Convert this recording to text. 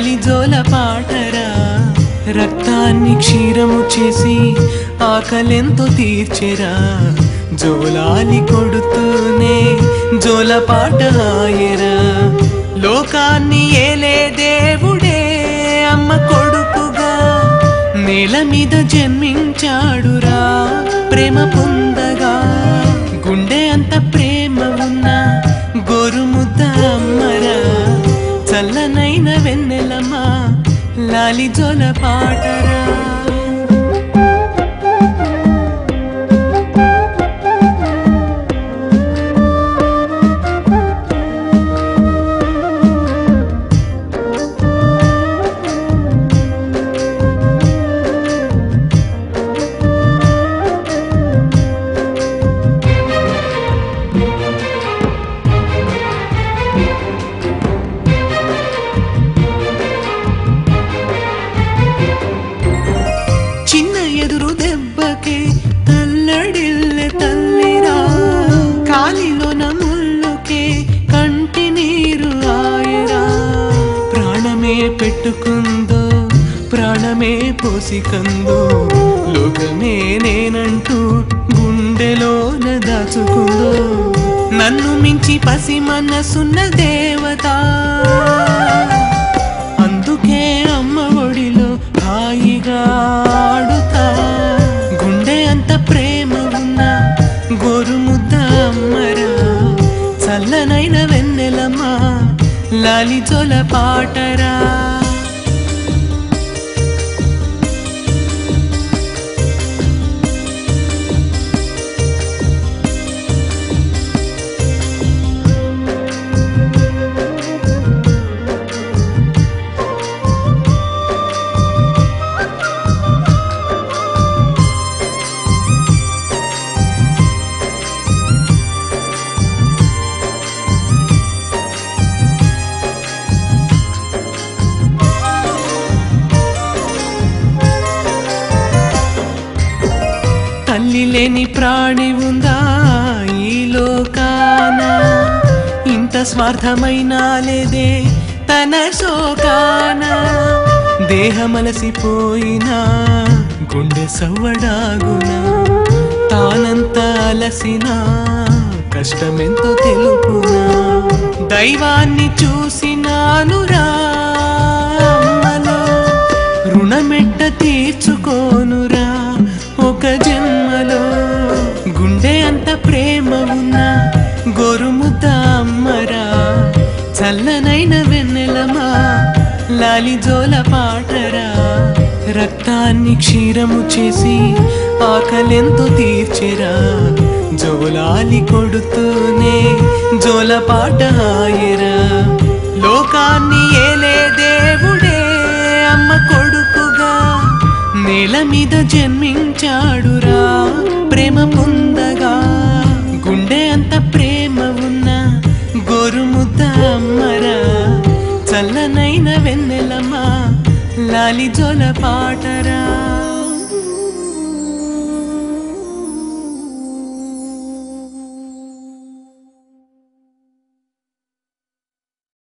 కలిజోల పాటరా. రక్తాన్ని క్షీరము చేసి ఆకలెంతో తీర్చెరా. జోలాలి కొడుతూనే జోల పాట ఆయరా. లోకాన్ని ఏలే దేవుడే అమ్మ కొడుకుగా. నేల మీద జన్మించాడురా ప్రేమ పొందగా. గుండె అంత ప్రేమ ఉన్న గాలి జోల పాటరా పెట్టుకుందో ప్రాణమే పోసికందో లోకమే నేనంటూ గుండెలోన దాచుకుందో నన్ను మించి పసి మనసున్న దేవత. అందుకే అమ్మ ఒడిలో హాయిగా ఆడుతా. గుండె అంత ప్రేమ ఉన్న గోరుముద్ద అమ్మరా. చల్లనైన వెన్నెలమ్మా లాలిజోల పాటరా. లేని ప్రాణి ఉందా ఈ లోకాన? ఇంత స్వార్థమైన లేదే తన శోకాన? దేహమలసిపోయినా గుండె సవ్వడాగునా? తానంత అలసినా కష్టమెంతో తెలుపునా? దైవాన్ని చూసినానురా రుణమెట్ట తీర్చుకోనురా? ఒక జన్మ చల్లనైన వెన్నెలమా? లాలిజోల పాటరా? రక్తాన్ని క్షీరము చేసి ఆకలెంతో తీర్చెరా? జోలాలి కొడుతూనే జోల పాట ఆయరా లోకాన్ని ఏలే దేవుడే అమ్మ కొడుకుగా నేల మీద జన్మించాడురా. ప్రేమ పొంది అలి జొల పాటరా?